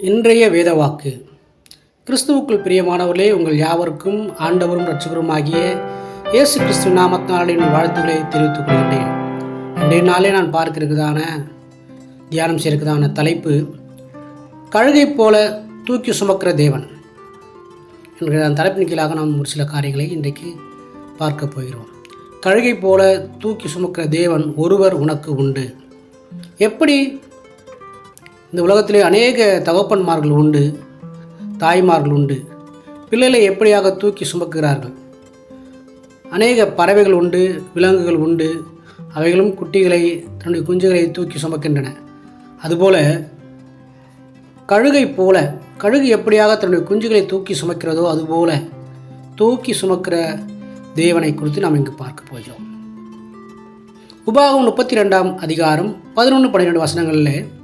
இன்றைய வேதவாக்கு. கிறிஸ்துவுக்குள் பிரியமானவர்களே உங்கள் யாவருக்கும் ஆண்டவரும் ரட்சகருமாகிய இயேசு கிறிஸ்து நாமத்தினாலின் வாழ்த்துக்களை தெரிவித்துக் கொள்கின்றேன். இன்றைய நாளே நான் பார்க்கிறதுக்குதான தியானம் செய்யறதுக்குதான தலைப்பு கழுகை போல தூக்கி சுமக்கிற தேவன் என்கிற அந்த தலைப்பின் கீழாக நாம் ஒரு சில காரியங்களை இன்றைக்கு பார்க்க போகிறோம். கழுகை போல தூக்கி சுமக்கிற தேவன் ஒருவர் உனக்கு உண்டு. எப்படி இந்த உலகத்திலே அநேக தகப்பன்மார்கள் உண்டு தாய்மார்கள் உண்டு. பிள்ளைகளை எப்படியாக தூக்கி சுமக்குகிறார்கள்? அநேக பறவைகள் உண்டு விலங்குகள் உண்டு. அவைகளும் குட்டிகளை தன்னுடைய குஞ்சுகளை தூக்கி சுமக்கின்றன. அதுபோல கழுகை போல கழுகு எப்படியாக தன்னுடைய குஞ்சுகளை தூக்கி சுமக்கிறதோ அதுபோல தூக்கி சுமக்கிற தேவனை குறித்து நாம் இங்கு பார்க்க போகிறோம். உபாகம் முப்பத்தி ரெண்டாம் அதிகாரம் பதினொன்று பன்னிரெண்டு வசனங்களில்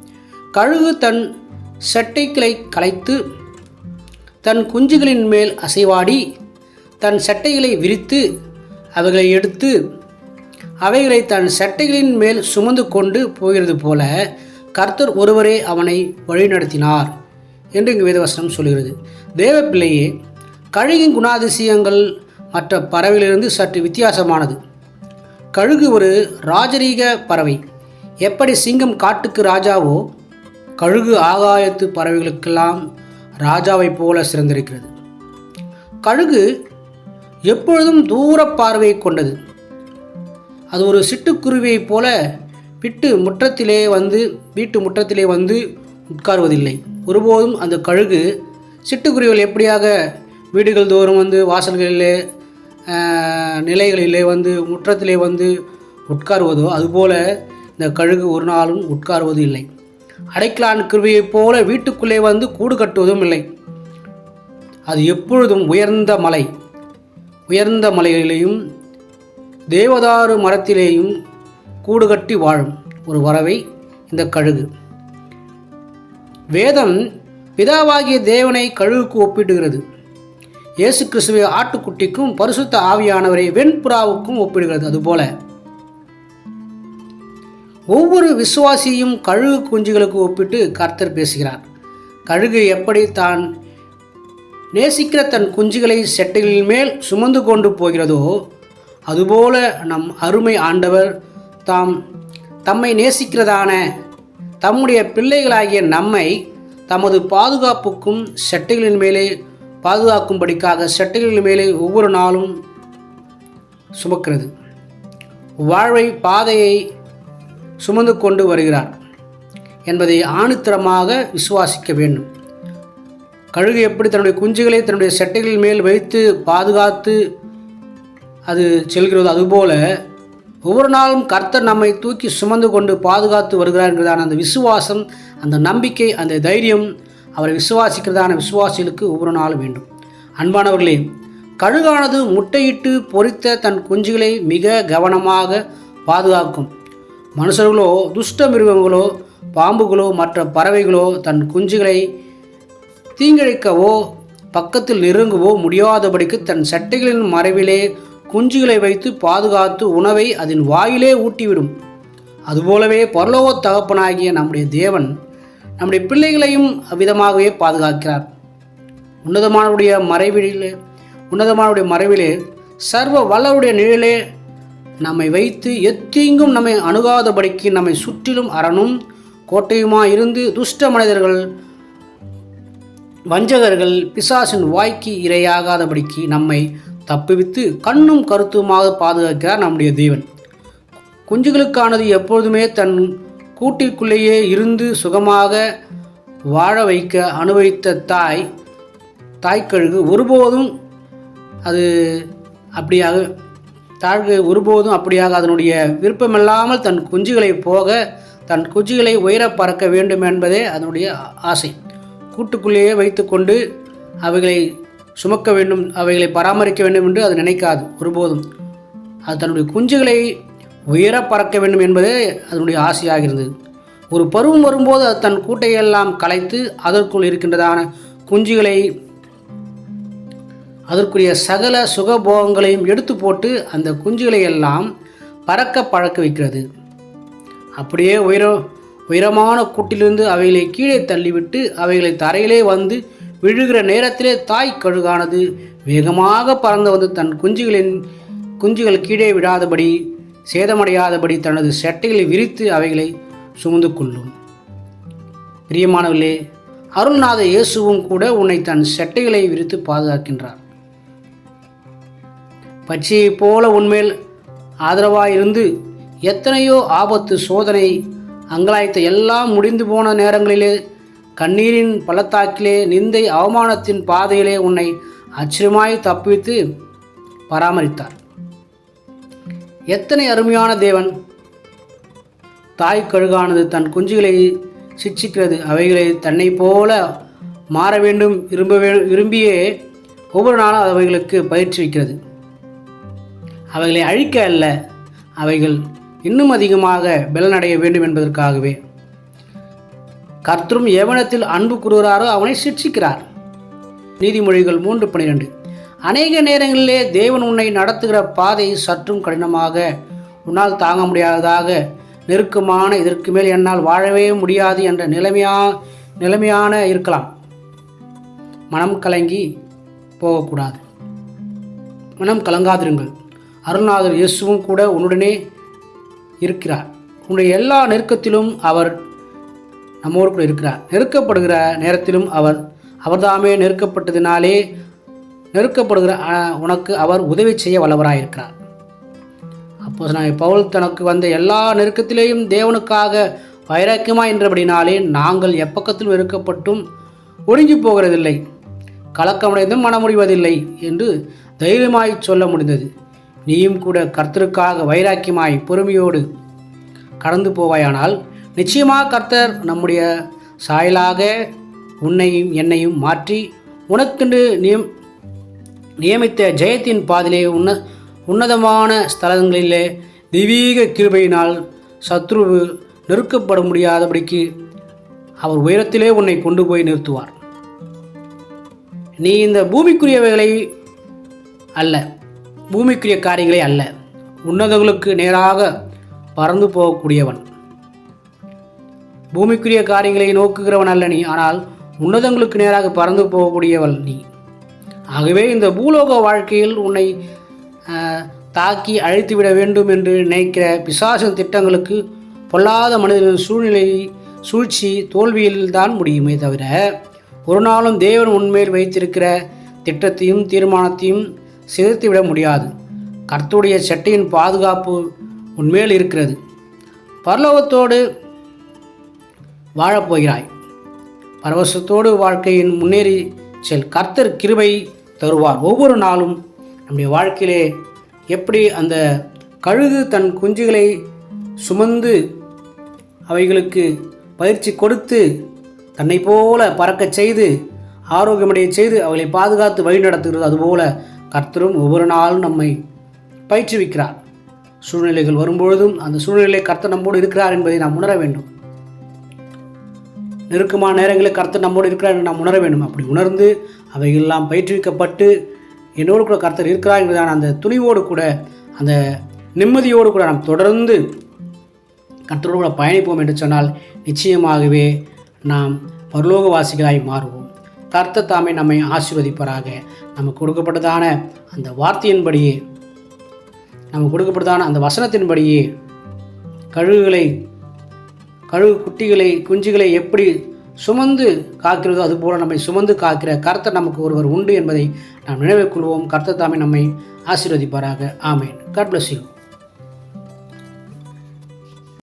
கழுகு தன் செட்டைகளை கலைத்து தன் குஞ்சுகளின் மேல் அசைவாடி தன் சட்டைகளை விரித்து அவைகளை எடுத்து அவைகளை தன் சட்டைகளின் மேல் சுமந்து கொண்டு போகிறது போல கர்த்தர் ஒருவரே அவனை வழிநடத்தினார் என்று இங்கு வேதவசனம் சொல்கிறது. தேவப்பிள்ளையே கழுகின் குணாதிசயங்கள் மற்ற பறவையிலிருந்து சற்று வித்தியாசமானது. கழுகு ஒரு ராஜரீக பறவை. எப்படி சிங்கம் காட்டுக்கு ராஜாவோ கழுகு ஆகாயத்து பறவைகளுக்கெல்லாம் ராஜாவைப் போல சிறந்திருக்கிறது. கழுகு எப்பொழுதும் தூர பார்வையை கொண்டது. அது ஒரு சிட்டுக்குருவியைப் போல விட்டு முற்றத்திலே வந்து வீட்டு முற்றத்திலே வந்து உட்காருவதில்லை. ஒருபோதும் அந்த கழுகு சிட்டுக்குருவிகள் எப்படியாக வீடுகள் தோறும் வந்து வாசல்களிலே நிலைகளிலே வந்து முற்றத்திலே வந்து உட்காருவதோ அதுபோல இந்த கழுகு ஒரு நாளும் உட்காருவது இல்லை அடைக்கலான் குருவியைப் போல வீட்டுக்குள்ளே வந்து கூடு கட்டுவதும் இல்லை. அது எப்பொழுதும் உயர்ந்த மலை உயர்ந்த மலைகளிலேயும் தேவதாரு மரத்திலேயும் கூடு கட்டி வாழும் ஒரு வரவை இந்த கழுகு. வேதம் பிதாவாகிய தேவனை கழுகுக்கு ஒப்பிடுகிறது. இயேசு கிறிஸ்துவை ஆட்டுக்குட்டிக்கும் பரிசுத்த ஆவியானவரை வெண்புறாவுக்கும் ஒப்பிடுகிறது. அதுபோல ஒவ்வொரு விசுவாசியும் கழுகு குஞ்சுகளுக்கு ஒப்பிட்டு கர்த்தர் பேசுகிறார். கழுகு எப்படி தான் நேசிக்கிற தன் குஞ்சுகளை செட்டைகளின் மேல் சுமந்து கொண்டு போகிறதோ அதுபோல நம் அருமை ஆண்டவர் தாம் தம்மை நேசிக்கிறதான தம்முடைய பிள்ளைகளாகிய நம்மை தமது பாதுகாப்புக்கும் செட்டைகளின் மேலே பாதுகாக்கும்படிக்காக செட்டைகளின் மேலே ஒவ்வொரு நாளும் சுமக்கிறது. வாழ்வை பாதையை சுமந்து கொண்டு வருகிறார் என்பதை ஆணித்தரமாக விசுவாசிக்க வேண்டும். கழுகு எப்படி தன்னுடைய குஞ்சுகளை தன்னுடைய செட்டைகளின் மேல் வைத்து பாதுகாத்து அது செல்கிறது அதுபோல ஒவ்வொரு நாளும் கர்த்தர் நம்மை தூக்கி சுமந்து கொண்டு பாதுகாத்து வருகிறார் என்கிறதான அந்த விசுவாசம் அந்த நம்பிக்கை அந்த தைரியம் அவரை விசுவாசிக்கிறதான விசுவாசிகளுக்கு ஒவ்வொரு நாளும் வேண்டும். அன்பானவர்களே கழுகானது முட்டையிட்டு பொரித்த தன் குஞ்சுகளை மிக கவனமாக பாதுகாக்கும். மனுஷர்களோ துஷ்ட மிருகங்களோ பாம்புகளோ மற்ற பறவைகளோ தன் குஞ்சுகளை தீங்கிழைக்கவோ பக்கத்தில் நெருங்கவோ முடியாதபடிக்கு தன் சட்டைகளின் மறைவிலே குஞ்சுகளை வைத்து பாதுகாத்து உணவை அதன் வாயிலே ஊட்டிவிடும். அதுபோலவே பரலோக தகப்பனாகிய நம்முடைய தேவன் நம்முடைய பிள்ளைகளையும் அவ்விதமாகவே பாதுகாக்கிறார். உன்னதமானுடைய மறைவிலே உன்னதமானுடைய மறைவிலே சர்வ வல்லருடைய நிழலே நம்மை வைத்து எத்தீங்கும் நம்மை அணுகாதபடிக்கு நம்மை சுற்றிலும் அரணும் கோட்டையுமா இருந்து துஷ்ட மனிதர்கள் வஞ்சகர்கள் பிசாசின் வாய்க்கு இரையாகாதபடிக்கு நம்மை தப்புவித்து கண்ணும் கருத்துமாக பாதுகாக்கிறார் நம்முடைய தேவன். குஞ்சுகளுக்கானது எப்பொழுதுமே தன் கூட்டிற்குள்ளேயே இருந்து சுகமாக வாழ வைக்க அனுபவித்த தாய் தாய்க்கழுகு ஒருபோதும் அது அப்படியாக தாழ்வு ஒருபோதும் அப்படியாக அதனுடைய விருப்பமில்லாமல் தன் குஞ்சுகளை போக தன் குஞ்சுகளை உயர பறக்க வேண்டும் என்பதே அதனுடைய ஆசை. கூட்டுக்குள்ளேயே வைத்துக்கொண்டு அவைகளை சுமக்க வேண்டும் அவைகளை பராமரிக்க வேண்டும் என்று அது நினைக்காது ஒருபோதும். அது தன்னுடைய குஞ்சுகளை உயர பறக்க வேண்டும் என்பதே அதனுடைய ஆசையாக இருந்தது ஒரு பருவம் வரும்போது அது தன் கூட்டையெல்லாம் கலைத்து அதற்குள் இருக்கின்றதான குஞ்சுகளை அதற்குரிய சகல சுகபோகங்களையும் எடுத்து போட்டு அந்த குஞ்சுகளை எல்லாம் பறக்க பழக்க வைக்கிறது. அப்படியே உயர உயரமான கூட்டிலிருந்து அவைகளை கீழே தள்ளிவிட்டு அவைகளை தரையிலே வந்து விழுகிற நேரத்திலே தாய் கழுகானது வேகமாக பறந்து வந்து தன் குஞ்சுகளின் குஞ்சுகள் கீழே விடாதபடி சேதமடையாதபடி தனது செட்டைகளை விரித்து அவைகளை சுமந்து கொள்ளும். பிரியமானவர்களே அருள்நாத இயேசுவும் கூட உன்னை தன் செட்டைகளை விரித்து பாதுகாக்கின்றார். பச்சையைப் போல உன்மேல் ஆதரவாயிருந்து எத்தனையோ ஆபத்து சோதனை அங்கலாய்த்த எல்லாம் முடிந்து போன நேரங்களிலே கண்ணீரின் பள்ளத்தாக்கிலே நிந்தை அவமானத்தின் பாதையிலே உன்னை அச்சிரமாய் தப்பித்து பராமரித்தார். எத்தனை அருமையான தேவன் தாய் கழுகானது தன் குஞ்சுகளை சிட்சிக்கிறது அவைகளை தன்னை போல மாற வேண்டும் விரும்ப விரும்பியே ஒவ்வொரு நாளும் அவைகளுக்கு பயிற்சிக்கிறது அவைகளை அழிக்க அல்ல. அவைகள் இன்னும் அதிகமாக பலனடைய வேண்டும் என்பதற்காகவே. கர்த்தரும் எவனத்தில் அன்பு கூறுகிறாரோ அவனை சிட்சிக்கிறார். நீதிமொழிகள் மூன்று பன்னிரெண்டு அநேக நேரங்களிலே தேவன் உன்னை நடத்துகிற பாதை சற்றும் கடினமாக. உன்னால் தாங்க முடியாததாக நெருக்கமான இதற்கு மேல் என்னால் வாழவே முடியாது என்ற நிலைமையா நிலைமையான இருக்கலாம். மனம் கலங்கி போகக்கூடாது. மனம் கலங்காதிருங்கள். அருணாதர் இயேசுவும் கூட உன்னுடனே இருக்கிறார். உன்னுடைய எல்லா நெருக்கத்திலும் அவர் நம்மோடு கூட இருக்கிறார். நெருக்கப்படுகிற நேரத்திலும் அவர் அவர்தாமே நெருக்கப்பட்டதினாலே நெருக்கப்படுகிற உனக்கு அவர் உதவி செய்ய வல்லவராயிருக்கிறார் அப்போது நான் பவுல் தனக்கு வந்த எல்லா நெருக்கத்திலேயும் தேவனுக்காக வைராக்கியமாக என்றபடினாலே நாங்கள் எப்பக்கத்திலும் நெருக்கப்பட்டும் ஒடுங்கி போகிறதில்லை. கலக்கமடைந்தும் மனமுடிவதில்லை என்று தைரியமாய் சொல்ல முடிந்தது. நீயும் கூட கர்த்தருக்காக வைராக்கியமாய் பொறுமையோடு கடந்து போவாயானால் நிச்சயமாக கர்த்தர் நம்முடைய சாயலாக உன்னையும் என்னையும் மாற்றி உனக்கென்று நியம் நியமித்த ஜெயத்தின் பாதிலே உன்ன உன்னதமான ஸ்தலங்களிலே தெய்வீக கிருபையினால் சத்ருவு நெருக்கப்பட முடியாதபடிக்கு அவர் உயரத்திலே உன்னை கொண்டு போய் நிறுத்துவார். நீ இந்த பூமிக்குரியவைகளை அல்ல. பூமிக்குரிய காரியங்களே அல்ல. உன்னதங்களுக்கு நேராக பறந்து போகக்கூடியவன். பூமிக்குரிய காரியங்களை நோக்குகிறவன் அல்ல நீ ஆனால் உன்னதங்களுக்கு நேராக பறந்து போகக்கூடியவள் நீ. ஆகவே இந்த பூலோக வாழ்க்கையில் உன்னை தாக்கி அழித்துவிட வேண்டும் என்று நினைக்கிற பிசாசின் திட்டங்களுக்கு பொல்லாத மனிதனின் சூழ்நிலை சூழ்ச்சி தோல்வியில்தான் முடியுமே தவிர ஒரு நாளும் தேவன் உண்மையில் வைத்திருக்கிற திட்டத்தையும் தீர்மானத்தையும் சிதைத்துவிட முடியாது. கர்த்தருடைய சட்டையின் பாதுகாப்பு உன்மேல் இருக்கிறது. பரலோகத்தோடு வாழப்போகிறாய் பரவசத்தோடு வாழ்க்கையின் முன்னேறி செல். கர்த்தர் கிருபை தருவார். ஒவ்வொரு நாளும் நம்முடைய வாழ்க்கையிலே எப்படி அந்த கழுகு தன் குஞ்சுகளை சுமந்து அவைகளுக்கு பயிற்சி கொடுத்து தன்னை போல பறக்கச் செய்து ஆரோக்கியமடைய செய்து அவளை பாதுகாத்து வழி நடத்துகிறது அதுபோல கர்த்தரும் ஒவ்வொரு நாளும் நம்மை பயிற்றுவிக்கிறார். சூழ்நிலைகள் வரும்பொழுதும் அந்த சூழ்நிலை கர்த்தர் நம்மோடு இருக்கிறார் என்பதை நாம் உணர வேண்டும். நெருக்கமான நேரங்களில் கர்த்தர் நம்மோடு இருக்கிறார் என்று நாம் உணர வேண்டும். அப்படி உணர்ந்து அவையெல்லாம் பயிற்றுவிக்கப்பட்டு என்னோடு கூட கர்த்தர் இருக்கிறார் என்பதான அந்த துணிவோடு கூட அந்த நிம்மதியோடு கூட நாம் தொடர்ந்து கர்த்தரோடு கூட பயணிப்போம் என்று சொன்னால் நிச்சயமாகவே நாம் பரலோகவாசிகளாய் மாறுவோம். கர்த்த தாமே நம்மை ஆசீர்வதிப்பராக. நமக்கு கொடுக்கப்பட்டதான அந்த வார்த்தையின்படியே நமக்கு கொடுக்கப்பட்டதான அந்த வசனத்தின்படியே கழுகுகளை கழுகு குட்டிகளை குஞ்சுகளை எப்படி சுமந்து காக்கிறதோ அதுபோல் நம்மை சுமந்து காக்கிற கர்த்தர் நமக்கு ஒருவர் உண்டு என்பதை நாம் நினைவில் கொள்வோம் கர்த்தர் தாமே நம்மை ஆசீர்வதிப்பாராக. ஆமேன். God bless you